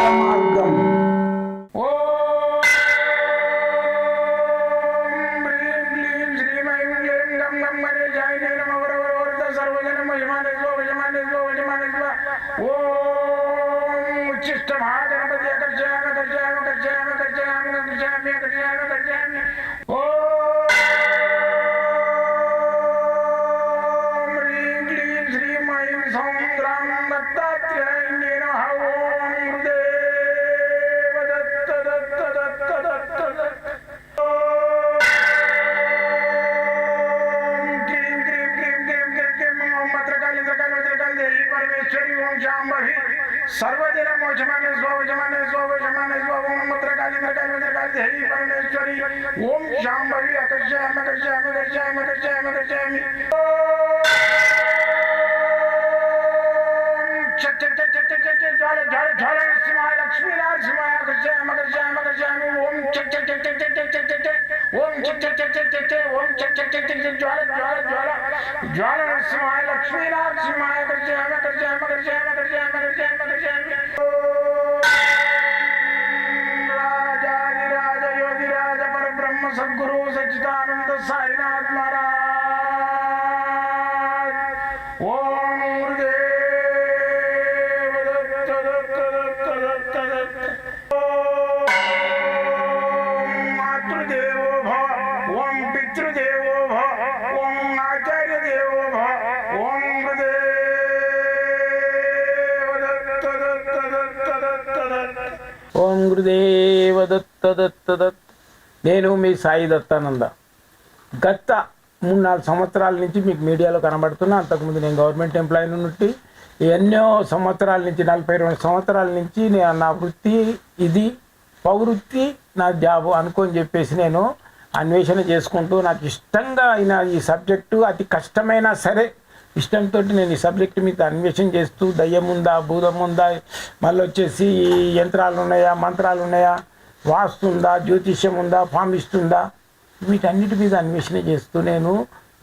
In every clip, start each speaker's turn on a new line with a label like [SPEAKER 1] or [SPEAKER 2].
[SPEAKER 1] పరిష్కార మార్గం
[SPEAKER 2] ఉచ్చిష్ట మహాగణపతి కర్జయామి కర్జయామి కర్జయామి కర్జయామి కర్జయామి కర్జయామి ఓ जमाने स्वामी जमाने ओम मुद्र कालिंद्र कालिंद्र काली हरि परमेश्वरी ओम श्याम लक्ष्मी लाल सिंहाय अकर्षयाम ఓం ఓం జ్వాల జ్వాల జ్వాల జ్వాల నరసింహాయ లక్ష్మీ నరసింహాయ గర్జయామ గర్జయామ గర్జయామ గర్జయామ గర్జయామ గర్జయామ సద్గురు సచ్చిదానంద సాయినాథ్ మహారాజ్ గురుదేవ దత్త దత్త
[SPEAKER 3] దత్ నేను మీ సాయి దత్తానంద. గత మూడు నాలుగు సంవత్సరాల నుంచి మీకు మీడియాలో కనబడుతున్నా. అంతకుముందు నేను గవర్నమెంట్ ఎంప్లాయీ నుండి ఎన్నో సంవత్సరాల నుంచి నలభై రెండు సంవత్సరాల నుంచి నేను నా వృత్తి ఇది పౌవృత్తి నా జాబు అనుకోని చెప్పేసి నేను అన్వేషణ చేసుకుంటూ నాకు ఇష్టంగా అయిన ఈ సబ్జెక్టు అతి కష్టమైనా సరే ఇష్టంతో నేను ఈ సబ్జెక్ట్ మీద అన్వేషణ చేస్తూ దయ్యం ఉందా భూతం ఉందా మళ్ళీ వచ్చేసి యంత్రాలు ఉన్నాయా మంత్రాలు ఉన్నాయా వాస్తు ఉందా జ్యోతిష్యం ఉందా ఫామిస్ట్ వీటన్నిటి మీద అన్వేషణ చేస్తూ నేను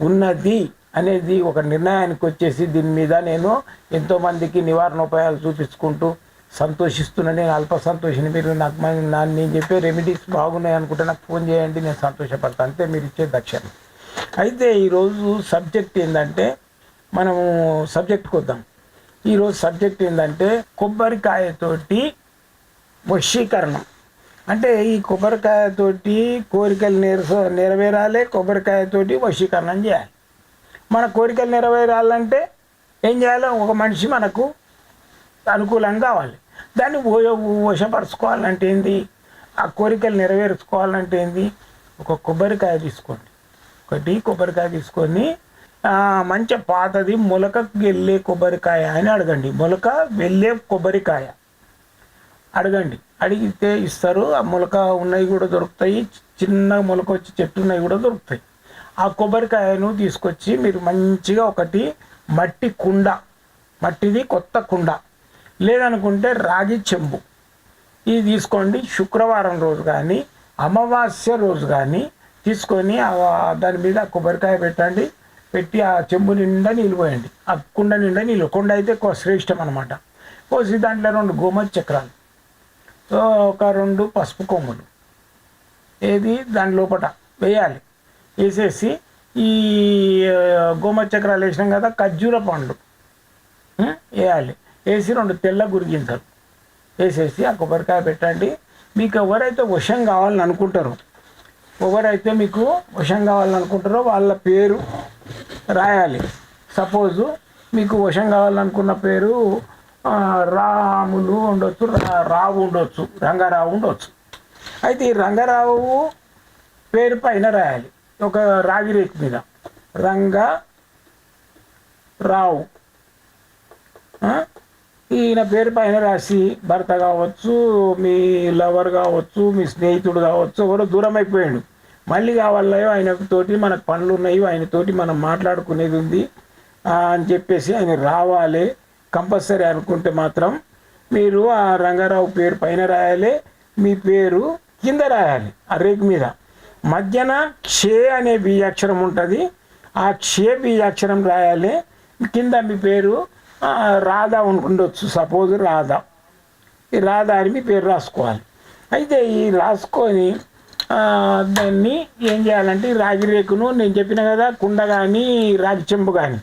[SPEAKER 3] ఉన్నది అనేది ఒక నిర్ణయానికి వచ్చేసి దీని మీద నేను ఎంతోమందికి నివారణోపాయాలు చూపించుకుంటూ సంతోషిస్తున్నా. నేను అల్ప సంతోషిని మీరు నాకు నేను చెప్పే రెమెడీస్ బాగున్నాయి అనుకుంటే నాకు ఫోన్ చేయండి నేను సంతోషపడతాను అంతే మీరు ఇచ్చే దక్షిణ. అయితే ఈరోజు సబ్జెక్ట్ ఏంటంటే మనము సబ్జెక్ట్కి వద్దాం. ఈరోజు సబ్జెక్ట్ ఏంటంటే కొబ్బరికాయతోటి వశీకరణం. అంటే ఈ కొబ్బరికాయతోటి కోరికలు నెరస నెరవేరాలి కొబ్బరికాయతోటి వశీకరణం చేయాలి. మన కోరికలు నెరవేరాలంటే ఏం చేయాలి? ఒక మనిషి మనకు అనుకూలంగా కావాలి. దాన్ని వశపరచుకోవాలంటే ఏంది? ఆ కోరికలు నెరవేర్చుకోవాలంటే ఏంది? ఒక కొబ్బరికాయ తీసుకోండి. ఒకటి కొబ్బరికాయ తీసుకొని మంచి పాతది మొలక వెళ్ళే కొబ్బరికాయ అని అడగండి. మొలక వెళ్ళే కొబ్బరికాయ. అడగండి. అడిగితే ఇస్తారు. ఆ మొలక ఉన్నవి కూడా దొరుకుతాయి. చిన్న మొలక వచ్చి చెట్టు ఉన్నవి కూడా దొరుకుతాయి. ఆ కొబ్బరికాయను తీసుకొచ్చి మీరు మంచిగా ఒకటి మట్టి కుండ మట్టిది కొత్త కుండ లేదనుకుంటే రాగి చెంబు. ఇది తీసుకోండి. శుక్రవారం రోజు కానీ అమావాస్య రోజు కానీ తీసుకొని దాని మీద కొబ్బరికాయ పెట్టండి. పెట్టి ఆ చెంబు నిండా నీళ్ళు పోయండి. ఆ కుండ నిండా నీళ్ళు. కుండ అయితే ఎక్కువ శ్రేష్టం అనమాట పోసి దాంట్లో రెండు గోమతి చక్రాలు. ఒక రెండు పసుపు కొమ్ములు. ఏది? దాని లోపట వేయాలి. వేసేసి ఈ గోమతి చక్రాలు వేసినాం కదా ఖర్జూర పండ్లు వేయాలి. వేసి రెండు తెల్ల గురిగింతలు. వేసేసి ఆ కొబ్బరికాయ పెట్టండి. మీకు ఎవరైతే వశం కావాలని అనుకుంటారో ఎవరైతే మీకు వశం కావాలని అనుకుంటారో వాళ్ళ పేరు రాయాలి. సపోజు మీకు వశం కావాలనుకున్న పేరు రాములు ఉండొచ్చు రా- రావు ఉండొచ్చు రంగారావు ఉండొచ్చు. అయితే ఈ రంగారావు పేరు పైన రాయాలి. ఒక రాగి రేకు మీద. రంగా రావు. ఈయన పేరు పైన రాసి భర్త కావచ్చు మీ లవర్ కావచ్చు మీ స్నేహితుడు కావచ్చు ఎవరో దూరం అయిపోయాడు. మళ్ళీ కావాలయో ఆయన తోటి మనకు పనులు ఉన్నాయి ఆయనతోటి మనం మాట్లాడుకునేది ఉంది. అని చెప్పేసి ఆయన రావాలి. కంపల్సరీ అనుకుంటే మాత్రం మీరు ఆ రంగారావు పేరు పైన రాయాలి మీ పేరు కింద రాయాలి ఆ రేకు మీద. మధ్యన క్షే అనే బీజాక్షరం ఉంటుంది. ఆ క్షే బీజాక్షరం రాయాలి. కింద మీ పేరు రాధా ఉండొచ్చు. సపోజ్ రాధా. ఈ రాధా అని మీ పేరు రాసుకోవాలి. అయితే ఈ రాసుకొని దాన్ని ఏం చేయాలంటే రాగి రేకును నేను చెప్పిన కదా కుండ కానీ రాగి చెంబు కానీ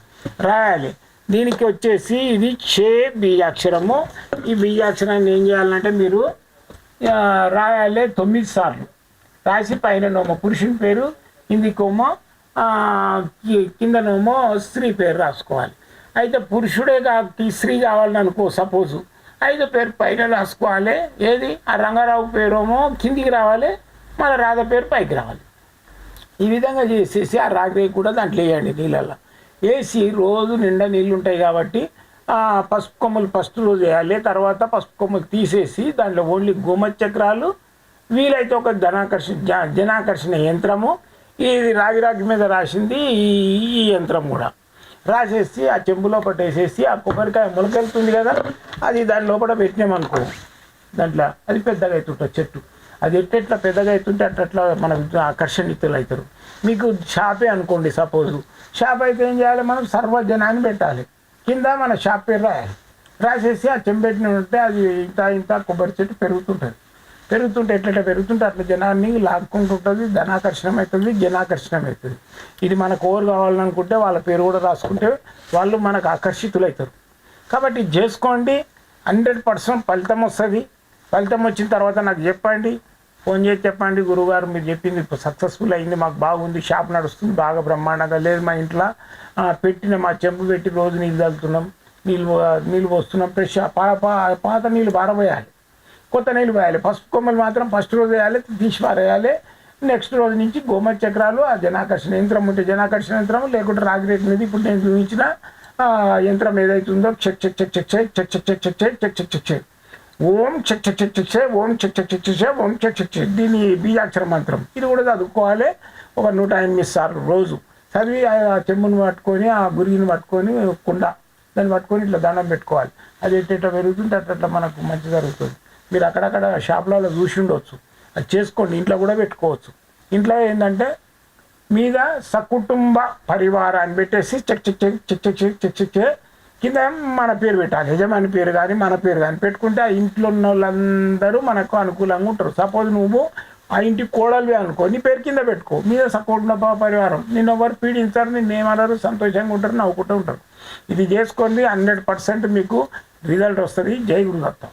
[SPEAKER 3] రాయాలి. దీనికి వచ్చేసి ఇది చే బీజాక్షరము. ఈ బీజాక్షరాన్ని ఏం చేయాలంటే మీరు రాయాలి తొమ్మిది సార్లు. రాసి పైన నోమో పురుషుని పేరు కిందికోమో కింద నోమో స్త్రీ పేరు రాసుకోవాలి. అయితే పురుషుడే కాబట్టి స్త్రీ కావాలని అనుకో సపోజు. ఐదు పేరు పైన రాసుకోవాలి. ఏది? ఆ రంగారావు పేరేమో కిందికి రావాలి మళ్ళీ రాధ పేరు పైకి రావాలి. ఈ విధంగా చేసేసి ఆ రాగి కూడా దాంట్లో వేయండి నీళ్ళల్లో. వేసి రోజు నిండా నీళ్ళు ఉంటాయి కాబట్టి పసుపు కొమ్మలు ఫస్ట్ రోజు వేయాలి. తర్వాత పసుపు కొమ్మలు తీసేసి దాంట్లో ఓన్లీ గోమచక్రాలు వీలైతే ఒక జనాకర్షణ జ- జనాకర్షణ యంత్రము ఈ రాగి రాగి మీద రాసింది ఈ ఈ యంత్రం కూడా. రాసేసి ఆ చెంబులో పట్టేసేసి వేసేసి ఆ కొబ్బరికాయ మొలకెళ్తుంది కదా అది దాని లోపల పెట్టినామనుకో దాంట్లో అది పెద్దగా అవుతుంటుంది చెట్టు. అది ఎట్టెట్లా పెద్దగా అవుతుంటే అట్లా మన ఆకర్షణీతులు అవుతారు. మీకు షాపే అనుకోండి సపోజు. షాప్ అయితే ఏం చేయాలి మనం? సర్వజనాన్ని పెట్టాలి. కింద మన షాప్ పేరు రాయాలి. రాసేసి ఆ చెంబెట్టిన ఉంటే అది ఇంత ఇంత కొబ్బరి చెట్టు పెరుగుతుంటుంది. పెరుగుతుంటే ఎట్లా పెరుగుతుంటే అట్లా జనాన్ని లాక్కుంటుంటుంది ధనాకర్షణం అవుతుంది జనాకర్షణం అవుతుంది. ఇది మన కోరు కావాలనుకుంటే వాళ్ళ పేరు కూడా రాసుకుంటే వాళ్ళు మనకు ఆకర్షితులు అవుతారు. కాబట్టి చేసుకోండి. హండ్రెడ్ పర్సెంట్ ఫలితం వస్తుంది. ఫలితం వచ్చిన తర్వాత నాకు చెప్పండి. ఫోన్ చేసి చెప్పండి గురుగారు మీరు చెప్పింది ఇప్పుడు సక్సెస్ఫుల్ అయింది మాకు బాగుంది షాప్ నడుస్తుంది బాగా బ్రహ్మాండంగా లేదు మా ఇంట్లో పెట్టిన మా చెంపు పెట్టి రోజు నీళ్ళు చల్లుతున్నాం నీళ్ళు నీళ్ళు పోస్తున్నాం ఫ్రెష్ పాత నీళ్ళు పారబోయాలి కొత్త నీళ్ళు పోయాలి పసుపు కొమ్మలు మాత్రం ఫస్ట్ రోజు వేయాలి తీసి పారేయాలి నెక్స్ట్ రోజు నుంచి గోమతి చక్రాలు ఆ జనాకర్షణ యంత్రం ఉంటే జనాకర్షణ యంత్రం లేకుంటే రాగిరేట్ మీద ఇప్పుడు నేను చూపించిన యంత్రం ఏదైతుందో చెక్ చెక్ చెక్ చెక్ చెక్ చెక్ చెక్ చెక్ చెక్ చెక్ చెక్ చెక్ చెక్ చెక్ ఓం చెక్ చెక్ చెక్ చెక్ ఓం చెక్ చెక్ చెక్ చెక్ ఓం చెక్ చెక్ చెక్ దీని బీజాక్షర మంత్రం. ఇది కూడా చదువుకోవాలి. ఒక నూట ఎనిమిది సార్లు రోజు. చదివి ఆ చెమ్మును పట్టుకొని ఆ గురిని పట్టుకొని కుండ. దాన్ని పట్టుకొని ఇట్లా దండం పెట్టుకోవాలి. అది ఎట్ట పెరుగుతుంటే అట్లా అట్లా మనకు మంచి జరుగుతుంది. మీరు అక్కడక్కడ షాపులలో చూసి ఉండవచ్చు అది చేసుకోండి. ఇంట్లో కూడా పెట్టుకోవచ్చు. ఇంట్లో ఏంటంటే మీద సకుటుంబ పరివారాన్ని పెట్టేసి చెక్ చెక్ చెక్ చెక్ చెక్ చెక్ చెక్ చెక్ చెక్ కింద మన పేరు పెట్టాలి. యజమాని పేరు కానీ మన పేరు కానీ పెట్టుకుంటే ఆ ఇంట్లో ఉన్న వాళ్ళందరూ మనకు అనుకూలంగా ఉంటారు. సపోజ్ నువ్వు ఆ ఇంటి కోడలివి అనుకో నీ పేరు కింద పెట్టుకో. మీద సకుటుంబ పరివారం. నిన్న ఎవరు పీడించారు నేను ఏమన్నారు సంతోషంగా ఉంటారు నవ్వుకుంటూ ఉంటారు. ఇది చేసుకోండి హండ్రెడ్ పర్సెంట్ మీకు రిజల్ట్ వస్తుంది. జై గురుదత్తం.